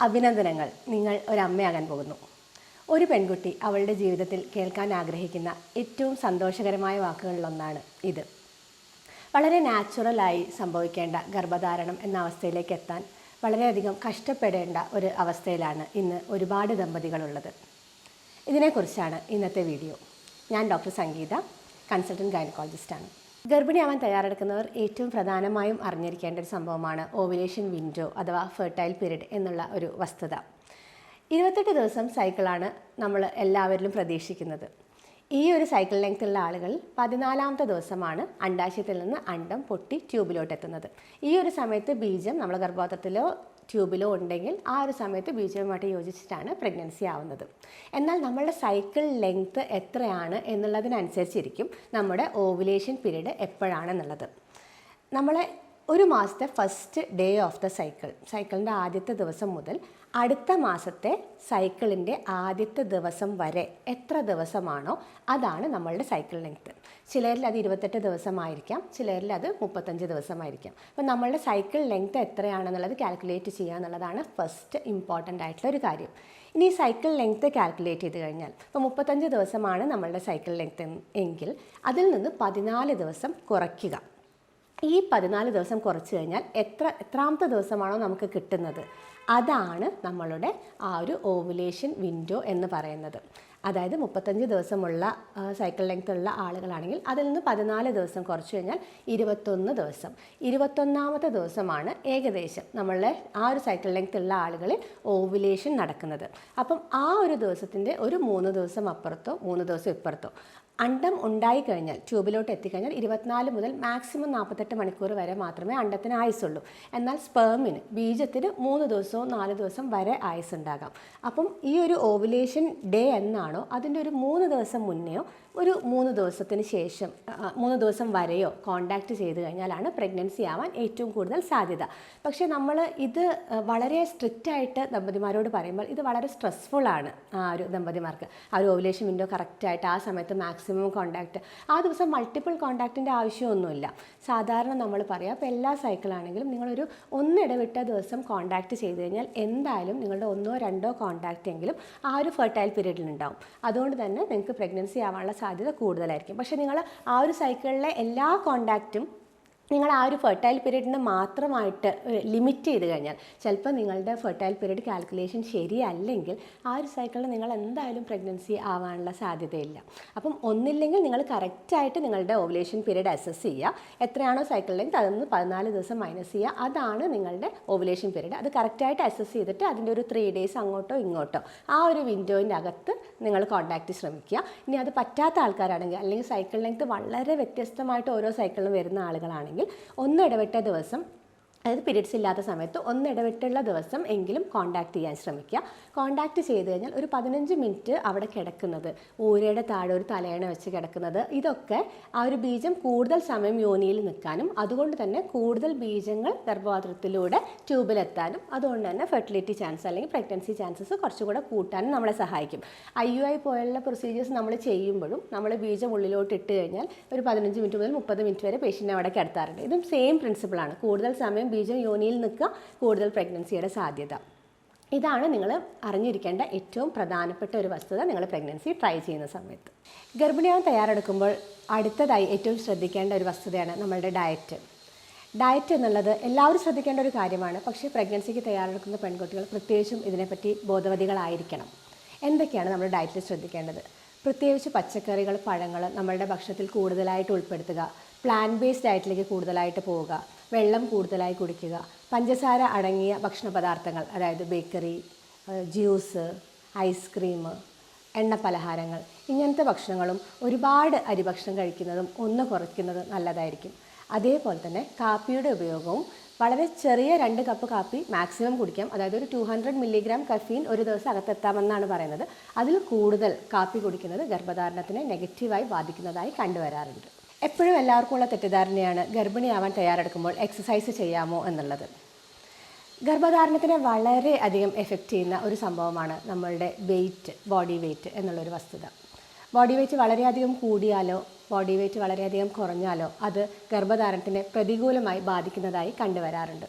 അഭിനന്ദനങ്ങൾ. നിങ്ങൾ ഒരമ്മയാകാൻ പോകുന്നു. ഒരു പെൺകുട്ടി അവളുടെ ജീവിതത്തിൽ കേൾക്കാൻ ആഗ്രഹിക്കുന്ന ഏറ്റവും സന്തോഷകരമായ വാക്കുകളിലൊന്നാണ് ഇത്. വളരെ നാച്ചുറലായി സംഭവിക്കേണ്ട ഗർഭധാരണം എന്ന അവസ്ഥയിലേക്ക് എത്താൻ വളരെയധികം കഷ്ടപ്പെടേണ്ട ഒരു അവസ്ഥയിലാണ് ഇന്ന് ഒരുപാട് ദമ്പതികളുള്ളത്. ഇതിനെക്കുറിച്ചാണ് ഇന്നത്തെ വീഡിയോ. ഞാൻ ഡോക്ടർ സംഗീത കൺസൾട്ടന്റ് ഗൈനക്കോളജിസ്റ്റാണ്. ഗർഭിണിയാവാൻ തയ്യാറെടുക്കുന്നവർ ഏറ്റവും പ്രധാനമായും അറിഞ്ഞിരിക്കേണ്ട ഒരു സംഭവമാണ് ഓവുലേഷൻ വിൻഡോ അഥവാ ഫെർട്ടൈൽ പീരീഡ് എന്നുള്ള ഒരു വസ്തുത. ഇരുപത്തെട്ട് ദിവസം സൈക്കിളാണ് നമ്മൾ എല്ലാവരിലും പ്രതീക്ഷിക്കുന്നത്. ഈ ഒരു സൈക്കിൾ ലെങ്ത്തുള്ള ആളുകൾ പതിനാലാമത്തെ ദിവസമാണ് അണ്ടാശയത്തിൽ നിന്ന് അണ്ടം പൊട്ടി ട്യൂബിലോട്ട് എത്തുന്നത് ഈ ഒരു സമയത്ത് ബീജം നമ്മൾ ഗർഭപാത്രത്തിലോ ട്യൂബിലോ ഉണ്ടെങ്കിൽ ആ ഒരു സമയത്ത് ബീജവുമായിട്ട് യോജിച്ചിട്ടാണ് പ്രഗ്നൻസി ആവുന്നത്. എന്നാൽ നമ്മളുടെ സൈക്കിൾ ലെങ്ത്ത് എത്രയാണ് എന്നുള്ളതിനനുസരിച്ചിരിക്കും നമ്മുടെ ഓവുലേഷൻ പീരീഡ് എപ്പോഴാണെന്നുള്ളത്. നമ്മളെ ഒരു മാസത്തെ first day of the cycle സൈക്കിളിന്റെ ആദ്യത്തെ ദിവസം മുതൽ അടുത്ത മാസത്തെ സൈക്കിളിന്റെ ആദ്യത്തെ ദിവസം വരെ എത്ര ദിവസമാണോ അതാണ് നമ്മളുടെ സൈക്കിൾ ലെങ്ത്ത് ചിലരിൽ അത് ഇരുപത്തെട്ട് ദിവസമായിരിക്കാം ചിലരിൽ അത് മുപ്പത്തഞ്ച് ദിവസമായിരിക്കാം. അപ്പോൾ നമ്മളുടെ സൈക്കിൾ ലെങ്ത്ത് എത്രയാണെന്നുള്ളത് കാൽക്കുലേറ്റ് ചെയ്യുക എന്നുള്ളതാണ് ഫസ്റ്റ് ഇമ്പോർട്ടന്റ് ആയിട്ടുള്ള ഒരു കാര്യം. ഇനി സൈക്കിൾ ലെങ്ത്ത് കാൽക്കുലേറ്റ് ചെയ്ത് കഴിഞ്ഞാൽ ഇപ്പോൾ മുപ്പത്തഞ്ച് ദിവസമാണ് നമ്മളുടെ സൈക്കിൾ ലെങ്ത്ത് എങ്കിൽ അതിൽ നിന്ന് പതിനാല് ദിവസം കുറയ്ക്കുക. ഈ പതിനാല് ദിവസം കുറച്ച് കഴിഞ്ഞാൽ എത്ര എത്രാമത്തെ ദിവസമാണോ നമുക്ക് കിട്ടുന്നത്? അതാണ് നമ്മളുടെ ആ ഒരു ഓവുലേഷൻ വിൻഡോ എന്ന് പറയുന്നത്. അതായത് മുപ്പത്തഞ്ച് ദിവസമുള്ള സൈക്കിൾ ലെങ്ത് ഉള്ള ആളുകളാണെങ്കിൽ അതിൽ നിന്ന് പതിനാല് ദിവസം കുറച്ച് കഴിഞ്ഞാൽ ഇരുപത്തൊന്ന് ദിവസം. ഇരുപത്തൊന്നാമത്തെ ദിവസമാണ് ഏകദേശം നമ്മളുടെ ആ ഒരു സൈക്കിൾ ലെങ്ത് ഉള്ള ആളുകളിൽ ഓവുലേഷൻ നടക്കുന്നത്. അപ്പം ആ ഒരു ദിവസത്തിന്റെ ഒരു മൂന്ന് ദിവസം അപ്പുറത്തോ മൂന്ന് ദിവസം ഇപ്പുറത്തോ അണ്ടം ഉണ്ടായി കഴിഞ്ഞാൽ ട്യൂബിലോട്ട് എത്തിക്കഴിഞ്ഞാൽ ഇരുപത്തിനാല് മുതൽ മാക്സിമം നാൽപ്പത്തെട്ട് മണിക്കൂർ വരെ മാത്രമേ അണ്ടത്തിന് ആയുസുള്ളൂ എന്നാൽ സ്പേമിന് ബീജത്തിന് മൂന്ന് ദിവസവും നാല് ദിവസം വരെ ആയുസ് ഉണ്ടാകാം അപ്പം ഈ ഒരു ഓവുലേഷൻ ഡേ എന്നാണോ അതിന്റെ ഒരു മൂന്ന് ദിവസം മുന്നെയോ ഒരു മൂന്ന് ദിവസത്തിന് ശേഷം മൂന്ന് ദിവസം വരെയോ കോണ്ടാക്ട് ചെയ്ത് കഴിഞ്ഞാലാണ് പ്രഗ്നൻസി ആവാൻ ഏറ്റവും കൂടുതൽ സാധ്യത. പക്ഷേ നമ്മൾ ഇത് വളരെ സ്ട്രിക്റ്റ് ആയിട്ട് ദമ്പതിമാരോട് പറയുമ്പോൾ ഇത് വളരെ സ്ട്രെസ്ഫുൾ ആണ് ആ ഒരു ദമ്പതിമാർക്ക്. ആ ഒരു ഓവുലേഷൻ വിൻഡോ കറക്റ്റായിട്ട് ആ സമയത്ത് മാക്സിമം കോണ്ടാക്ട് ആ ദിവസം മൾട്ടിപ്പിൾ കോണ്ടാക്റ്റിന്റെ ആവശ്യമൊന്നുമില്ല. സാധാരണ നമ്മൾ പറയാം അപ്പോൾ എല്ലാ സൈക്കിളാണെങ്കിലും നിങ്ങളൊരു ഒന്നിടവിട്ട ദിവസം കോണ്ടാക്ട് ചെയ്ത് കഴിഞ്ഞാൽ എന്തായാലും നിങ്ങളുടെ ഒന്നോ രണ്ടോ കോണ്ടാക്റ്റ് എങ്കിലും ആ ഒരു ഫെർട്ടൈൽ പീരീഡിൽ ഉണ്ടാവും. അതുകൊണ്ട് തന്നെ നിങ്ങൾക്ക് പ്രഗ്നൻസി ആവാനുള്ള സാധ്യത കൂടുതലായിരിക്കും. പക്ഷേ നിങ്ങൾ ആ ഒരു സൈക്കിളിലെ എല്ലാ കോണ്ടാക്റ്റും നിങ്ങൾ ആ ഒരു ഫെർട്ടൈൽ പീരീഡിനെ മാത്രമായിട്ട് ലിമിറ്റ് ചെയ്ത് കഴിഞ്ഞാൽ ചിലപ്പോൾ നിങ്ങളുടെ ഫെർട്ടൈൽ പീരീഡ് കാൽക്കുലേഷൻ ശരിയല്ലെങ്കിൽ ആ ഒരു സൈക്കിളിൽ നിങ്ങൾ എന്തായാലും പ്രഗ്നൻസി ആവാനുള്ള സാധ്യതയില്ല. അപ്പം ഒന്നില്ലെങ്കിൽ നിങ്ങൾ കറക്റ്റായിട്ട് നിങ്ങളുടെ ഓവുലേഷൻ പീരീഡ് അസസ് ചെയ്യുക. എത്രയാണോ സൈക്കിൾ ലെങ്ത് അതിൽ പതിനാല് ദിവസം മൈനസ് ചെയ്യുക. അതാണ് നിങ്ങളുടെ ഓവുലേഷൻ പീരീഡ് അത് കറക്റ്റായിട്ട് അസസ് ചെയ്തിട്ട് അതിന്റെ ഒരു ത്രീ ഡേയ്സ് അങ്ങോട്ടോ ഇങ്ങോട്ടോ ആ ഒരു വിൻഡോയിന്റെ അകത്ത് നിങ്ങൾ കോൺടാക്റ്റ് ശ്രമിക്കുക. ഇനി അത് പറ്റാത്ത ആൾക്കാരാണെങ്കിൽ അല്ലെങ്കിൽ സൈക്കിൾ ലെങ്ത് വളരെ വ്യത്യസ്തമായിട്ട് ഓരോ സൈക്കിളിലും വരുന്ന ആളുകളാണെങ്കിൽ ഒന്ന് ഇടവിട്ട ദിവസം അതായത് പീരീഡ്സ് ഇല്ലാത്ത സമയത്ത് ഒന്ന് ഇടവിട്ടുള്ള ദിവസം എങ്കിലും കോണ്ടാക്ട് ചെയ്യാൻ ശ്രമിക്കുക. കോണ്ടാക്ട് ചെയ്ത് കഴിഞ്ഞാൽ ഒരു പതിനഞ്ച് മിനിറ്റ് അവിടെ കിടക്കുന്നത്. ഊരയുടെ താഴെ ഒരു തലയണ വെച്ച് കിടക്കുന്നത്. ഇതൊക്കെ ആ ഒരു ബീജം കൂടുതൽ സമയം യോനിയിൽ നിൽക്കാനും അതുകൊണ്ട് തന്നെ കൂടുതൽ ബീജങ്ങൾ ഗർഭപാത്രത്തിലൂടെ ട്യൂബിലെത്താനും അതുകൊണ്ട് തന്നെ ഫെർട്ടിലിറ്റി ചാൻസ് അല്ലെങ്കിൽ പ്രഗ്നൻസി ചാൻസസ് കുറച്ചുകൂടെ കൂട്ടാനും നമ്മളെ സഹായിക്കും. ഐ യു ഐ പോലുള്ള പ്രൊസീജിയേഴ്സ് നമ്മൾ ചെയ്യുമ്പോഴും നമ്മൾ ബീജം ഉള്ളിലോട്ട് ഇട്ട് കഴിഞ്ഞാൽ ഒരു പതിനഞ്ച് മിനിറ്റ് മുതൽ മുപ്പത് മിനിറ്റ് വരെ പേഷ്യന്റ് അവിടെ കിടത്താറുണ്ട്. ഇതും സെയിം പ്രിൻസിപ്പിളാണ് കൂടുതൽ സമയം ബീജം യോനിയിൽ നിൽക്കുക കൂടുതൽ പ്രഗ്നൻസിയുടെ സാധ്യത. ഇതാണ് നിങ്ങൾ അറിഞ്ഞിരിക്കേണ്ട ഏറ്റവും പ്രധാനപ്പെട്ട ഒരു വസ്തുത നിങ്ങൾ പ്രഗ്നൻസി ട്രൈ ചെയ്യുന്ന സമയത്ത്. ഗർഭിണിയാവാൻ തയ്യാറെടുക്കുമ്പോൾ അടുത്തതായി ഏറ്റവും ശ്രദ്ധിക്കേണ്ട ഒരു വസ്തുതയാണ് നമ്മളുടെ ഡയറ്റ്. ഡയറ്റ് എന്നുള്ളത് എല്ലാവരും ശ്രദ്ധിക്കേണ്ട ഒരു കാര്യമാണ്. പക്ഷേ പ്രഗ്നൻസിക്ക് തയ്യാറെടുക്കുന്ന പെൺകുട്ടികൾ പ്രത്യേകിച്ചും ഇതിനെപ്പറ്റി ബോധവതികളായിരിക്കണം. എന്തൊക്കെയാണ് നമ്മൾ ഡയറ്റിൽ ശ്രദ്ധിക്കേണ്ടത്? പ്രത്യേകിച്ച് പച്ചക്കറികൾ പഴങ്ങൾ നമ്മളുടെ ഭക്ഷണത്തിൽ കൂടുതലായിട്ട് ഉൾപ്പെടുത്തുക. പ്ലാൻ ബേസ്ഡ് ഡയറ്റിലേക്ക് കൂടുതലായിട്ട് പോവുക. വെള്ളം കൂടുതലായി കുടിക്കുക. പഞ്ചസാര അടങ്ങിയ ഭക്ഷണ പദാർത്ഥങ്ങൾ അതായത് ബേക്കറി ജ്യൂസ് ഐസ്ക്രീം എണ്ണ പലഹാരങ്ങൾ ഇങ്ങനത്തെ ഭക്ഷണങ്ങളും ഒരുപാട് അരിഭക്ഷണം കഴിക്കുന്നതും ഒന്ന് കുറയ്ക്കുന്നത് നല്ലതായിരിക്കും. അതേപോലെ തന്നെ കാപ്പിയുടെ ഉപയോഗവും വളരെ ചെറിയ രണ്ട് കപ്പ് കാപ്പി മാക്സിമം കുടിക്കാം. അതായത് ഒരു ടു ഹൺഡ്രഡ് മില്ലിഗ്രാം കഫീൻ ഒരു ദിവസം അകത്തെത്താമെന്നാണ് പറയുന്നത്. അതിൽ കൂടുതൽ കാപ്പി കുടിക്കുന്നത് ഗർഭധാരണത്തിനെ നെഗറ്റീവായി ബാധിക്കുന്നതായി കണ്ടുവരാറുണ്ട്. എപ്പോഴും എല്ലാവർക്കും ഉള്ള തെറ്റിദ്ധാരണയാണ് ഗർഭിണിയാവാൻ തയ്യാറെടുക്കുമ്പോൾ എക്സസൈസ് ചെയ്യാമോ എന്നുള്ളത്. ഗർഭധാരണത്തിനെ വളരെ അധികം എഫക്റ്റ് ചെയ്യുന്ന ഒരു സംഭവമാണ് നമ്മളുടെ വെയിറ്റ് ബോഡി വെയിറ്റ് എന്നുള്ളൊരു വസ്തുത. ബോഡി വെയിറ്റ് വളരെയധികം കൂടിയാലോ ബോഡി വെയിറ്റ് വളരെയധികം കുറഞ്ഞാലോ അത് ഗർഭധാരണത്തിനെ പ്രതികൂലമായി ബാധിക്കുന്നതായി കണ്ടുവരാറുണ്ട്.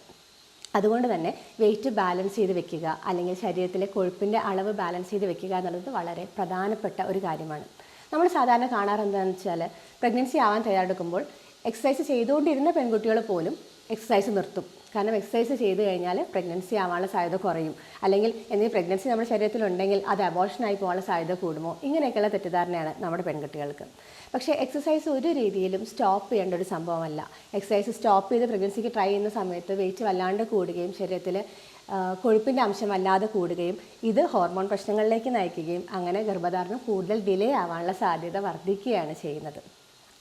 അതുകൊണ്ട് തന്നെ വെയിറ്റ് ബാലൻസ് ചെയ്ത് വെക്കുക അല്ലെങ്കിൽ ശരീരത്തിലെ കൊഴുപ്പിന്റെ അളവ് ബാലൻസ് ചെയ്ത് വെക്കുക എന്നുള്ളത് വളരെ പ്രധാനപ്പെട്ട ഒരു കാര്യമാണ്. നമ്മൾ സാധാരണ കാണാറ് എന്താണെന്ന് വെച്ചാൽ പ്രഗ്നൻസി ആവാൻ തയ്യാറെടുക്കുമ്പോൾ എക്സസൈസ് ചെയ്തുകൊണ്ടിരുന്ന പെൺകുട്ടികൾ പോലും എക്സസൈസ് നിർത്തും. കാരണം എക്സസൈസ് ചെയ്ത് കഴിഞ്ഞാൽ പ്രഗ്നൻസി ആവാനുള്ള സാധ്യത കുറയും. അല്ലെങ്കിൽ എന്തെങ്കിലും പ്രഗ്നൻസി നമ്മുടെ ശരീരത്തിലുണ്ടെങ്കിൽ അത് അബോർഷനായി പോകാനുള്ള സാധ്യത കൂടുമോ? ഇങ്ങനെയൊക്കെയുള്ള തെറ്റിദ്ധാരണയാണ് നമ്മുടെ പെൺകുട്ടികൾക്ക്. പക്ഷേ എക്സസൈസ് ഒരു രീതിയിലും സ്റ്റോപ്പ് ചെയ്യേണ്ട ഒരു സംഭവമല്ല. എക്സസൈസ് സ്റ്റോപ്പ് ചെയ്ത് പ്രഗ്നൻസിക്ക് ട്രൈ ചെയ്യുന്ന സമയത്ത് വെയിറ്റ് വല്ലാണ്ട് കൂടുകയും ശരീരത്തിൽ കൊഴുപ്പിന്റെ അംശം വല്ലാതെ കൂടുകയും ഇത് ഹോർമോൺ പ്രശ്നങ്ങളിലേക്ക് നയിക്കുകയും അങ്ങനെ ഗർഭധാരണം കൂടുതൽ ഡിലേ ആവാനുള്ള സാധ്യത വർദ്ധിക്കുകയാണ് ചെയ്യുന്നത്.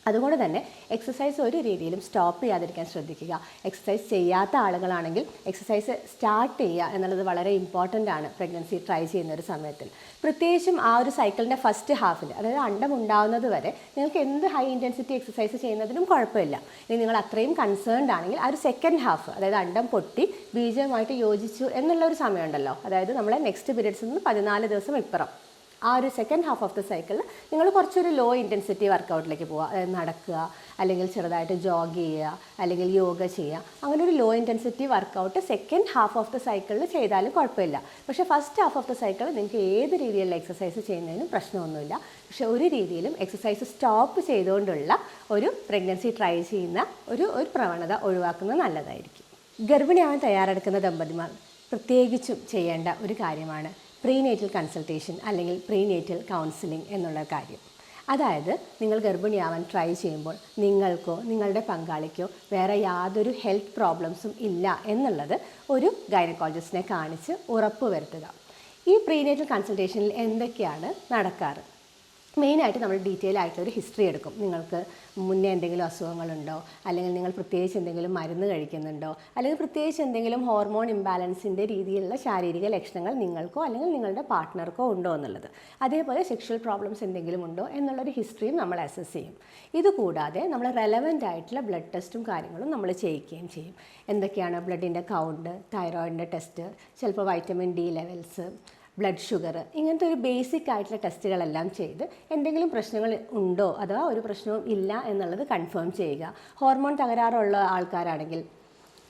അതുകൊണ്ട് തന്നെ എക്സസൈസ് ഒരു രീതിയിലും സ്റ്റോപ്പ് ചെയ്യാതിരിക്കാൻ ശ്രദ്ധിക്കുക. എക്സസൈസ് ചെയ്യാത്ത ആളുകളാണെങ്കിൽ എക്സസൈസ് സ്റ്റാർട്ട് ചെയ്യുക എന്നുള്ളത് വളരെ ഇമ്പോർട്ടന്റ് ആണ് പ്രഗ്നൻസി ട്രൈ ചെയ്യുന്ന ഒരു സമയത്തിൽ. പ്രത്യേകിച്ചും ആ ഒരു സൈക്കിളിന്റെ ഫസ്റ്റ് ഹാഫിൽ അതായത് അണ്ടം ഉണ്ടാവുന്നത് വരെ നിങ്ങൾക്ക് എന്ത് ഹൈ ഇന്റൻസിറ്റി എക്സസൈസ് ചെയ്യുന്നതിനും കുഴപ്പമില്ല. ഇനി നിങ്ങൾ അത്രയും കൺസേൺഡ് ആണെങ്കിൽ ആ ഒരു സെക്കൻഡ് ഹാഫ് അതായത് അണ്ടം പൊട്ടി ബീജവുമായിട്ട് യോജിച്ചു എന്നുള്ള ഒരു സമയമുണ്ടല്ലോ. അതായത് നമ്മളെ നെക്സ്റ്റ് പീരീഡ്സിൽ നിന്ന് പതിനാല് ദിവസം ഇപ്പുറം. ആ ഒരു സെക്കൻഡ് ഹാഫ് ഓഫ് ദ സൈക്കിളിൽ നിങ്ങൾ കുറച്ചൊരു ലോ ഇന്റൻസിറ്റി വർക്കൗട്ടിലേക്ക് പോവുക. നടക്കുക അല്ലെങ്കിൽ ചെറുതായിട്ട് ജോഗ് ചെയ്യുക അല്ലെങ്കിൽ യോഗ ചെയ്യുക. അങ്ങനെ ഒരു low intensity workout second half of the സൈക്കിളിൽ ചെയ്താലും കുഴപ്പമില്ല. പക്ഷേ first half of the cycle നിങ്ങൾക്ക് ഏത് രീതിയിലുള്ള എക്സസൈസ് ചെയ്യുന്നതിനും പ്രശ്നമൊന്നുമില്ല. പക്ഷേ ഒരു രീതിയിലും എക്സസൈസ് സ്റ്റോപ്പ് ചെയ്തുകൊണ്ടുള്ള ഒരു പ്രഗ്നൻസി ട്രൈ ചെയ്യുന്ന ഒരു ഒരു പ്രവണത ഒഴിവാക്കുന്നത് നല്ലതായിരിക്കും. ഗർഭിണിയാവാൻ തയ്യാറെടുക്കുന്ന ദമ്പതിമാർ പ്രത്യേകിച്ചും ചെയ്യേണ്ട ഒരു കാര്യമാണ്. പ്രീനേറ്റൽ കൺസൾട്ടേഷൻ അല്ലെങ്കിൽ പ്രീനേറ്റൽ കൗൺസിലിംഗ് എന്നുള്ള കാര്യം. അതായത് നിങ്ങൾ ഗർഭിണിയാവാൻ ട്രൈ ചെയ്യുമ്പോൾ നിങ്ങൾക്കോ നിങ്ങളുടെ പങ്കാളിക്കോ വേറെ യാതൊരു ഹെൽത്ത് പ്രോബ്ലംസും ഇല്ല എന്നുള്ളത് ഒരു ഗൈനക്കോളജിസ്റ്റിനെ കാണിച്ച് ഉറപ്പ് വരുത്തുക ഈ പ്രീനേറ്റൽ കൺസൾട്ടേഷനിൽ എന്തൊക്കെയാണ് നടക്കാറ്? മെയിനായിട്ട് നമ്മൾ ഡീറ്റെയിൽ ആയിട്ടുള്ള ഒരു ഹിസ്റ്ററി എടുക്കും. നിങ്ങൾക്ക് മുന്നേ എന്തെങ്കിലും അസുഖങ്ങളുണ്ടോ? അല്ലെങ്കിൽ നിങ്ങൾ പ്രത്യേകിച്ച് എന്തെങ്കിലും മരുന്ന് കഴിക്കുന്നുണ്ടോ? അല്ലെങ്കിൽ പ്രത്യേകിച്ച് എന്തെങ്കിലും ഹോർമോൺ ഇംബാലൻസിന്റെ രീതിയിലുള്ള ശാരീരിക ലക്ഷണങ്ങൾ നിങ്ങൾക്കോ അല്ലെങ്കിൽ നിങ്ങളുടെ പാർട്ട്ണർക്കോ ഉണ്ടോ എന്നുള്ളത്. അതേപോലെ സെക്ഷൽ പ്രോബ്ലംസ് എന്തെങ്കിലും ഉണ്ടോ എന്നുള്ളൊരു ഹിസ്റ്ററിയും നമ്മൾ അസസ് ചെയ്യും. ഇതുകൂടാതെ നമ്മൾ റെലവന്റ് ആയിട്ടുള്ള ബ്ലഡ് ടെസ്റ്റും കാര്യങ്ങളും നമ്മൾ ചെയ്യിക്കുകയും ചെയ്യും. എന്തൊക്കെയാണ് ബ്ലഡിന്റെ കൗണ്ട് തൈറോയിഡിന്റെ ടെസ്റ്റ് ചിലപ്പോൾ vitamin D levels blood sugar ഇങ്ങനത്തെ ഒരു ബേസിക് ആയിട്ടുള്ള ടെസ്റ്റുകളെല്ലാം ചെയ്ത് എന്തെങ്കിലും പ്രശ്നങ്ങൾ ഉണ്ടോ അഥവാ ഒരു പ്രശ്നവും ഇല്ല എന്നുള്ളത് കൺഫേം ചെയ്യുക. ഹോർമോൺ തകരാറുള്ള ആൾക്കാരാണെങ്കിൽ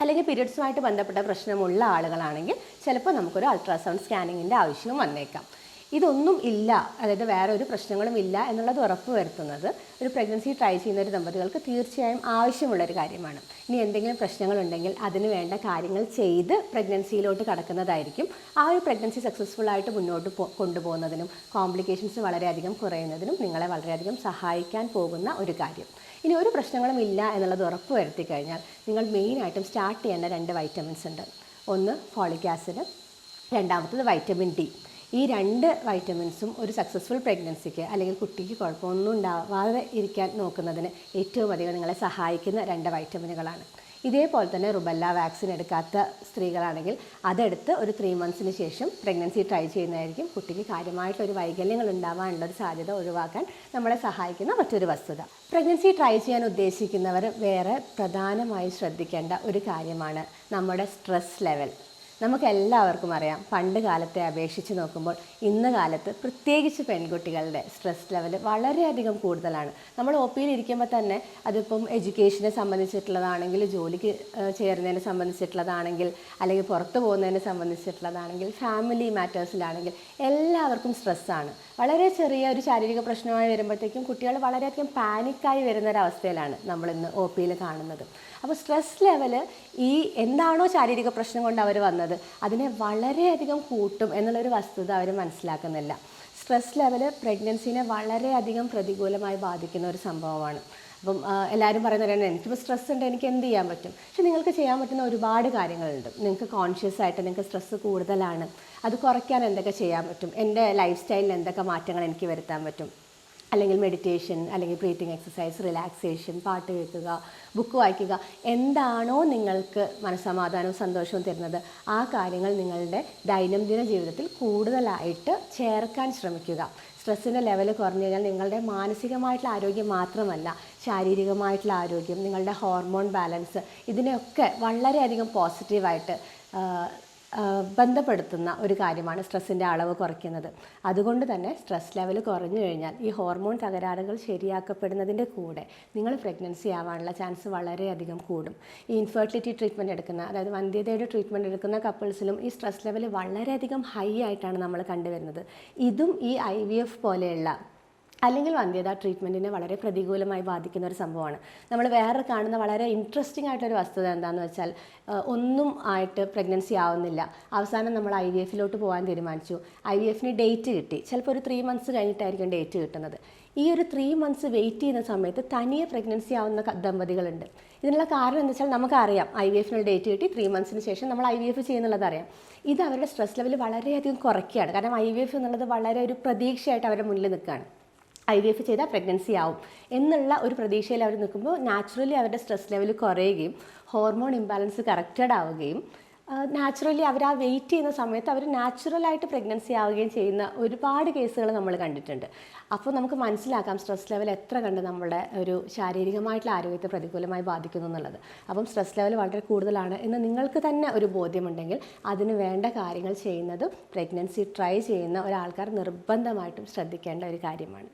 അല്ലെങ്കിൽ പീരിയഡ്സുമായിട്ട് ബന്ധപ്പെട്ട പ്രശ്നമുള്ള ആളുകളാണെങ്കിൽ ചിലപ്പോൾ നമുക്കൊരു അൾട്രാസൗണ്ട് സ്കാനിങ്ങിന്റെ ആവശ്യവും വന്നേക്കാം. ഇതൊന്നും ഇല്ല. അതായത് വേറെ ഒരു പ്രശ്നങ്ങളും ഇല്ല എന്നുള്ളത് ഉറപ്പ് വരുത്തുന്നത് ഒരു പ്രഗ്നൻസി ട്രൈ ചെയ്യുന്ന ഒരു ദമ്പതികൾക്ക് തീർച്ചയായും ആവശ്യമുള്ള ഒരു കാര്യമാണ്. ഇനി എന്തെങ്കിലും പ്രശ്നങ്ങളുണ്ടെങ്കിൽ അതിന് വേണ്ട കാര്യങ്ങൾ ചെയ്ത് പ്രഗ്നൻസിയിലോട്ട് കടക്കുന്നതായിരിക്കും. ആ ഒരു പ്രഗ്നൻസി സക്സസ്ഫുൾ ആയിട്ട് മുന്നോട്ട് കൊണ്ടുപോകുന്നതിനും കോംപ്ലിക്കേഷൻസ് വളരെയധികം കുറയുന്നതിനും നിങ്ങളെ വളരെയധികം സഹായിക്കാൻ പോകുന്ന ഒരു കാര്യം. ഇനി ഒരു പ്രശ്നങ്ങളും ഇല്ല എന്നുള്ളത് ഉറപ്പ് വരുത്തി കഴിഞ്ഞാൽ നിങ്ങൾ മെയിനായിട്ടും സ്റ്റാർട്ട് ചെയ്യേണ്ട രണ്ട് വൈറ്റമിൻസ് ഉണ്ട്. ഒന്ന് ഫോളിക് ആസിഡ് രണ്ടാമത്തത് വൈറ്റമിൻ ഡി ഈ രണ്ട് വൈറ്റമിൻസും ഒരു സക്സസ്ഫുൾ പ്രഗ്നൻസിക്ക് അല്ലെങ്കിൽ കുട്ടിക്ക് കുഴപ്പമൊന്നും ഉണ്ടാവാതെ ഇരിക്കാൻ നോക്കുന്നതിന് ഏറ്റവും അധികം നിങ്ങളെ സഹായിക്കുന്ന രണ്ട് വൈറ്റമിനുകളാണ് ഇതേപോലെ തന്നെ റുബല്ല വാക്സിൻ എടുക്കാത്ത സ്ത്രീകളാണെങ്കിൽ അതെടുത്ത് ഒരു ത്രീ മന്ത്സിന് ശേഷം പ്രഗ്നൻസി ട്രൈ ചെയ്യുന്നതായിരിക്കും. കുട്ടിക്ക് കാര്യമായിട്ടൊരു വൈകല്യങ്ങൾ ഉണ്ടാവാനുള്ള ഒരു സാധ്യത ഒഴിവാക്കാൻ നമ്മളെ സഹായിക്കുന്ന മറ്റൊരു വസ്തുത. പ്രഗ്നൻസി ട്രൈ ചെയ്യാൻ ഉദ്ദേശിക്കുന്നവർ വേറെ പ്രധാനമായി ശ്രദ്ധിക്കേണ്ട ഒരു കാര്യമാണ് നമ്മുടെ സ്ട്രെസ് ലെവൽ നമുക്ക് എല്ലാവർക്കും അറിയാം. പണ്ട് കാലത്തെ അപേക്ഷിച്ച് നോക്കുമ്പോൾ ഇന്ന് കാലത്ത് പ്രത്യേകിച്ച് പെൺകുട്ടികളുടെ സ്ട്രെസ് ലെവൽ വളരെയധികം കൂടുതലാണ്. നമ്മൾ ഒ പിയിൽ ഇരിക്കുമ്പോൾ തന്നെ അതിപ്പം എഡ്യൂക്കേഷനെ സംബന്ധിച്ചിട്ടുള്ളതാണെങ്കിൽ ജോലിക്ക് ചേരുന്നതിനെ സംബന്ധിച്ചിട്ടുള്ളതാണെങ്കിൽ അല്ലെങ്കിൽ പുറത്തു പോകുന്നതിനെ സംബന്ധിച്ചിട്ടുള്ളതാണെങ്കിൽ ഫാമിലി മാറ്റേഴ്സിലാണെങ്കിൽ എല്ലാവർക്കും സ്ട്രെസ്സാണ്. വളരെ ചെറിയ ഒരു ശാരീരിക പ്രശ്നമായി വരുമ്പോഴത്തേക്കും കുട്ടികൾ വളരെയധികം പാനിക്കായി വരുന്ന ഒരവസ്ഥയിലാണ് നമ്മളിന്ന് ഒ പിയിൽ കാണുന്നത്. അപ്പോൾ സ്ട്രെസ് ലെവൽ ഈ എന്താണോ ശാരീരിക പ്രശ്നം കൊണ്ട് അവർ വന്നത് അതിനെ വളരെയധികം കൂട്ടും എന്നുള്ളൊരു വസ്തുത അവർ മനസ്സിലാക്കുന്നില്ല. സ്ട്രെസ് ലെവൽ പ്രഗ്നൻസിനെ വളരെയധികം പ്രതികൂലമായി ബാധിക്കുന്ന ഒരു സംഭവമാണ്. അപ്പം എല്ലാവരും പറയുന്നവരാണ് എനിക്കിപ്പോൾ സ്ട്രെസ് ഉണ്ട് എനിക്ക് എന്ത് ചെയ്യാൻ പറ്റും? പക്ഷെ നിങ്ങൾക്ക് ചെയ്യാൻ പറ്റുന്ന ഒരുപാട് കാര്യങ്ങളുണ്ട്. നിങ്ങൾക്ക് കോൺഷ്യസ് ആയിട്ട് നിങ്ങൾക്ക് സ്ട്രെസ്സ് കൂടുതലാണ്. അത് കുറയ്ക്കാൻ എന്തൊക്കെ ചെയ്യാൻ പറ്റും? എന്റെ ലൈഫ് സ്റ്റൈലിൽ എന്തൊക്കെ മാറ്റങ്ങൾ എനിക്ക് വരുത്താൻ പറ്റും? അല്ലെങ്കിൽ മെഡിറ്റേഷൻ അല്ലെങ്കിൽ ബ്രീത്തിങ് എക്സസൈസ് റിലാക്സേഷൻ പാട്ട് കേൾക്കുക ബുക്ക് വായിക്കുക എന്താണോ നിങ്ങൾക്ക് മനസ്സമാധാനവും സന്തോഷവും തരുന്നത് ആ കാര്യങ്ങൾ നിങ്ങളുടെ ദൈനംദിന ജീവിതത്തിൽ കൂടുതലായിട്ട് ചേർക്കാൻ ശ്രമിക്കുക. സ്ട്രെസ്സിന്റെ ലെവൽ കുറഞ്ഞു കഴിഞ്ഞാൽ നിങ്ങളുടെ മാനസികമായിട്ടുള്ള ആരോഗ്യം മാത്രമല്ല ശാരീരികമായിട്ടുള്ള ആരോഗ്യം നിങ്ങളുടെ ഹോർമോൺ ബാലൻസ് ഇതിനെയൊക്കെ വളരെയധികം പോസിറ്റീവായിട്ട് ബന്ധപ്പെടുത്തുന്ന ഒരു കാര്യമാണ് സ്ട്രെസ്സിന്റെ അളവ് കുറയ്ക്കുന്നത്. അതുകൊണ്ട് തന്നെ സ്ട്രെസ് ലെവൽ കുറഞ്ഞു കഴിഞ്ഞാൽ ഈ ഹോർമോൺ തകരാറുകൾ ശരിയാക്കപ്പെടുന്നതിന്റെ കൂടെ നിങ്ങൾ പ്രഗ്നൻസി ആവാനുള്ള ചാൻസ് വളരെയധികം കൂടും. ഈ ഇൻഫെർട്ടിലിറ്റി ട്രീറ്റ്മെന്റ് എടുക്കുന്ന അതായത് വന്ധ്യതയുടെ ട്രീറ്റ്മെന്റ് എടുക്കുന്ന കപ്പിൾസിലും ഈ സ്ട്രെസ് ലെവൽ വളരെയധികം ഹൈ ആയിട്ടാണ് നമ്മൾ കണ്ടുവരുന്നത്. ഇതും ഈ ഐ പോലെയുള്ള അല്ലെങ്കിൽ വന്ധ്യത ട്രീറ്റ്മെന്റിനെ വളരെ പ്രതികൂലമായി ബാധിക്കുന്ന ഒരു സംഭവമാണ്. നമ്മൾ വേറെ കാണുന്ന വളരെ ഇൻട്രസ്റ്റിംഗ് ആയിട്ടൊരു വസ്തുത എന്താണെന്ന് വെച്ചാൽ ഒന്നും ആയിട്ട് പ്രഗ്നൻസി ആവുന്നില്ല. അവസാനം നമ്മൾ ഐ വി എഫിലോട്ട് പോകാൻ തീരുമാനിച്ചു. ഐ വി എഫിന് ഡേറ്റ് കിട്ടി. ചിലപ്പോൾ ഒരു ത്രീ മന്ത്സ് കഴിഞ്ഞിട്ടായിരിക്കും ഡേറ്റ് കിട്ടുന്നത്. ഈ ഒരു ത്രീ മന്ത്സ് വെയിറ്റ് ചെയ്യുന്ന സമയത്ത് തനിയെ പ്രഗ്നൻസി ആവുന്ന ദമ്പതികളുണ്ട്. ഇതിനുള്ള കാരണം എന്താ വെച്ചാൽ നമുക്കറിയാം. ഐ വി എഫിനുള്ള ഡേറ്റ് കിട്ടി ത്രീ മന്ത്സിന് ശേഷം നമ്മൾ ഐ വി എഫ് ചെയ്യുന്നുള്ളത് അറിയാം. ഇത് അവരുടെ സ്ട്രെസ് ലെവൽ വളരെയധികം കുറയ്ക്കുകയാണ്. കാരണം ഐ വി എഫ് എന്നുള്ളത് വളരെ ഒരു പ്രതീക്ഷയായിട്ട് അവരുടെ മുന്നിൽ നിൽക്കുകയാണ്. ഐ വി എഫ് ചെയ്താൽ പ്രഗ്നൻസി ആവും. എന്നുള്ള ഒരു പ്രതീക്ഷയിൽ അവർ നിൽക്കുമ്പോൾ നാച്ചുറലി അവരുടെ സ്ട്രെസ് ലെവൽ കുറയുകയും ഹോർമോൺ ഇംബാലൻസ് കറക്റ്റഡ് ആവുകയും നാച്ചുറലി അവർ ആ വെയിറ്റ് ചെയ്യുന്ന സമയത്ത് അവർ നാച്ചുറലായിട്ട് പ്രഗ്നൻസി ആവുകയും ചെയ്യുന്ന ഒരുപാട് കേസുകൾ നമ്മൾ കണ്ടിട്ടുണ്ട്. അപ്പോൾ നമുക്ക് മനസ്സിലാക്കാം സ്ട്രെസ് ലെവൽ എത്ര കണ്ട് നമ്മുടെ ഒരു ശാരീരികമായിട്ടുള്ള ആരോഗ്യത്തെ പ്രതികൂലമായി ബാധിക്കുന്നു എന്നുള്ളത്. അപ്പം സ്ട്രെസ് ലെവൽ വളരെ കൂടുതലാണ് എന്ന് നിങ്ങൾക്ക് തന്നെ ഒരു ബോധ്യമുണ്ടെങ്കിൽ അതിന് വേണ്ട കാര്യങ്ങൾ ചെയ്യുന്നതും പ്രഗ്നൻസി ട്രൈ ചെയ്യുന്ന ഒരാൾക്കാർ നിർബന്ധമായിട്ടും ശ്രദ്ധിക്കേണ്ട ഒരു കാര്യമാണ്.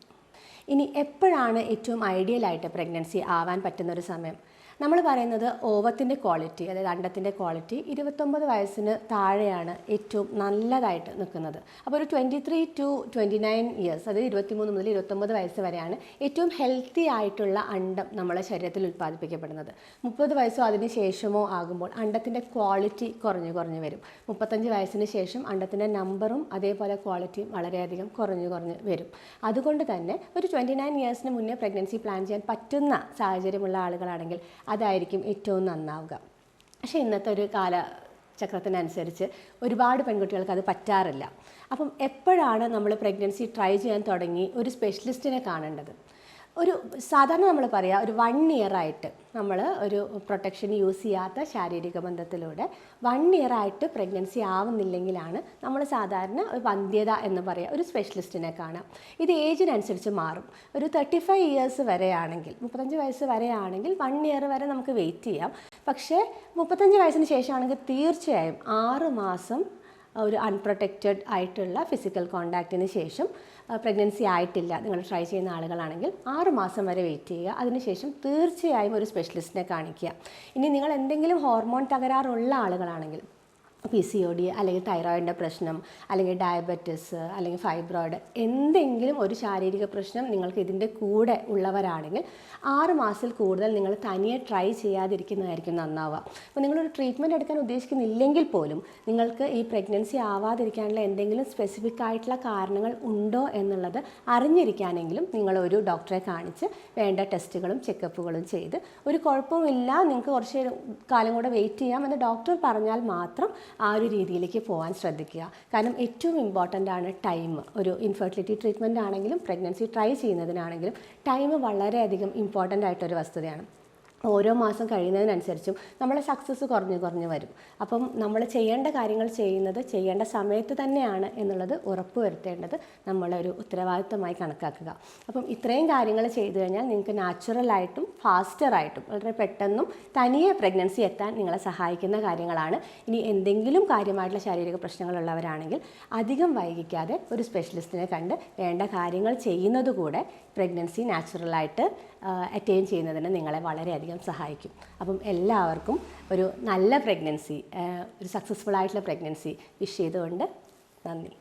ഇനി എപ്പോഴാണ് ഏറ്റവും ഐഡിയലായിട്ട് പ്രഗ്നൻസി ആവാൻ പറ്റുന്ന ഒരു സമയം? നമ്മൾ പറയുന്നത് ഓവത്തിന്റെ ക്വാളിറ്റി അതായത് അണ്ടത്തിന്റെ ക്വാളിറ്റി ഇരുപത്തൊമ്പത് വയസ്സിന് താഴെയാണ് ഏറ്റവും നല്ലതായിട്ട് നിൽക്കുന്നത്. അപ്പോൾ ഒരു twenty three to twenty nine years അതായത് ഇരുപത്തിമൂന്ന് മുതൽ ഇരുപത്തൊമ്പത് വയസ്സ് വരെയാണ് ഏറ്റവും ഹെൽത്തി ആയിട്ടുള്ള അണ്ടം നമ്മളെ ശരീരത്തിൽ ഉൽപ്പാദിപ്പിക്കപ്പെടുന്നത്. മുപ്പത് വയസ്സോ അതിന് ശേഷമോ ആകുമ്പോൾ അണ്ടത്തിന്റെ ക്വാളിറ്റി കുറഞ്ഞു കുറഞ്ഞു വരും. മുപ്പത്തഞ്ച് വയസ്സിന് ശേഷം അണ്ടത്തിന്റെ നമ്പറും അതേപോലെ ക്വാളിറ്റിയും വളരെയധികം കുറഞ്ഞു കുറഞ്ഞു വരും. അതുകൊണ്ട് തന്നെ ഒരു ട്വന്റി നയൻ ഇയേഴ്സിന് മുന്നേ പ്രഗ്നൻസി പ്ലാൻ ചെയ്യാൻ പറ്റുന്ന സാഹചര്യമുള്ള ആളുകളാണെങ്കിൽ അതായിരിക്കും ഏറ്റവും നന്നാവുക. പക്ഷേ ഇന്നത്തെ ഒരു കാല ചക്രത്തിനനുസരിച്ച് ഒരുപാട് പെൺകുട്ടികൾക്ക് അത് പറ്റാറില്ല. അപ്പം എപ്പോഴാണ് നമ്മൾ പ്രഗ്നൻസി ട്രൈ ചെയ്യാൻ തുടങ്ങി ഒരു സ്പെഷ്യലിസ്റ്റിനെ കാണേണ്ടത്? ഒരു സാധാരണ നമ്മൾ പറയാം ഒരു വൺ ഇയർ ആയിട്ട് നമ്മൾ ഒരു പ്രൊട്ടക്ഷൻ യൂസ് ചെയ്യാത്ത ശാരീരിക ബന്ധത്തിലൂടെ വൺ ഇയർ ആയിട്ട് പ്രഗ്നൻസി ആവുന്നില്ലെങ്കിലാണ് നമ്മൾ സാധാരണ ഒരു വന്ധ്യത എന്ന് പറയുക ഒരു സ്പെഷ്യലിസ്റ്റിനെ കാണാം. ഇത് ഏജിനനുസരിച്ച് മാറും. ഒരു തേർട്ടി ഫൈവ് ഇയേഴ്സ് വരെയാണെങ്കിൽ മുപ്പത്തഞ്ച് വയസ്സ് വരെയാണെങ്കിൽ വൺ ഇയർ വരെ നമുക്ക് വെയിറ്റ് ചെയ്യാം. പക്ഷേ മുപ്പത്തഞ്ച് വയസ്സിന് ശേഷമാണെങ്കിൽ തീർച്ചയായും ആറ് മാസം ഒരു അൺപ്രൊട്ടക്റ്റഡ് ആയിട്ടുള്ള ഫിസിക്കൽ കോണ്ടാക്റ്റിന് ശേഷം പ്രഗ്നൻസി ആയിട്ടില്ല. നിങ്ങൾ ട്രൈ ചെയ്യുന്ന ആളുകളാണെങ്കിൽ ആറ് മാസം വരെ വെയിറ്റ് ചെയ്യുക. അതിനുശേഷം തീർച്ചയായും ഒരു സ്പെഷ്യലിസ്റ്റിനെ കാണിക്കുക. ഇനി നിങ്ങൾ എന്തെങ്കിലും ഹോർമോൺ തകരാറുള്ള ആളുകളാണെങ്കിൽ പി സി ഒ ഡി അല്ലെങ്കിൽ തൈറോയിഡിന്റെ പ്രശ്നം അല്ലെങ്കിൽ ഡയബറ്റിസ് അല്ലെങ്കിൽ ഫൈബ്രോയിഡ് എന്തെങ്കിലും ഒരു ശാരീരിക പ്രശ്നം നിങ്ങൾക്ക് ഇതിന്റെ കൂടെ ഉള്ളവരാണെങ്കിൽ ആറ് മാസത്തിൽ കൂടുതൽ നിങ്ങൾ തനിയെ ട്രൈ ചെയ്യാതിരിക്കുന്നതായിരിക്കും നന്നാവുക. അപ്പോൾ നിങ്ങളൊരു ട്രീറ്റ്മെന്റ് എടുക്കാൻ ഉദ്ദേശിക്കുന്നില്ലെങ്കിൽ പോലും നിങ്ങൾക്ക് ഈ പ്രഗ്നൻസി ആവാതിരിക്കാനുള്ള എന്തെങ്കിലും സ്പെസിഫിക് ആയിട്ടുള്ള കാരണങ്ങൾ ഉണ്ടോ എന്നുള്ളത് അറിഞ്ഞിരിക്കാനെങ്കിലും നിങ്ങളൊരു ഡോക്ടറെ കാണിച്ച് വേണ്ട ടെസ്റ്റുകളും ചെക്കപ്പുകളും ചെയ്ത് ഒരു കുഴപ്പമില്ല നിങ്ങൾക്ക് കുറച്ച് കാലം കൂടെ വെയിറ്റ് ചെയ്യാം എന്ന് ഡോക്ടർ പറഞ്ഞാൽ മാത്രം ആ ഒരു രീതിയിലേക്ക് പോകാൻ ശ്രദ്ധിക്കുക. കാരണം ഏറ്റവും ഇമ്പോർട്ടന്റ് ആണ് ടൈം ഒരു ഇൻഫെർട്ടിലിറ്റി ട്രീറ്റ്മെന്റ് ആണെങ്കിലും പ്രഗ്നൻസി ട്രൈ ചെയ്യുന്നതിനാണെങ്കിലും ടൈം വളരെയധികം ഇമ്പോർട്ടന്റ് ആയിട്ടൊരു വസ്തുതയാണ്. ഓരോ മാസം കഴിയുന്നതിനനുസരിച്ചും നമ്മളെ സക്സസ് കുറഞ്ഞു കുറഞ്ഞു വരും. അപ്പം നമ്മൾ ചെയ്യേണ്ട കാര്യങ്ങൾ ചെയ്യുന്നത് ചെയ്യേണ്ട സമയത്ത് തന്നെയാണ് എന്നുള്ളത് ഉറപ്പ് വരുത്തേണ്ടത് നമ്മളൊരു ഉത്തരവാദിത്തമായി കണക്കാക്കുക. അപ്പം ഇത്രയും കാര്യങ്ങൾ ചെയ്തു കഴിഞ്ഞാൽ നിങ്ങൾക്ക് നാച്ചുറലായിട്ടും ഫാസ്റ്ററായിട്ടും വളരെ പെട്ടെന്നും തനിയെ പ്രഗ്നൻസി എത്താൻ നിങ്ങളെ സഹായിക്കുന്ന കാര്യങ്ങളാണ്. ഇനി എന്തെങ്കിലും കാര്യമായിട്ടുള്ള ശാരീരിക പ്രശ്നങ്ങളുള്ളവരാണെങ്കിൽ അധികം വൈകിക്കാതെ ഒരു സ്പെഷ്യലിസ്റ്റിനെ കണ്ട് വേണ്ട കാര്യങ്ങൾ ചെയ്യുന്നത് കൂടെ പ്രഗ്നൻസി നാച്ചുറലായിട്ട് അറ്റൈൻ ചെയ്യുന്നതിന് നിങ്ങളെ വളരെയധികം സഹായിക്കും. അപ്പം എല്ലാവർക്കും ഒരു നല്ല പ്രഗ്നൻസി ഒരു സക്സസ്ഫുൾ ആയിട്ടുള്ള പ്രഗ്നൻസി വിഷ് ചെയ്തുകൊണ്ട് നന്ദി.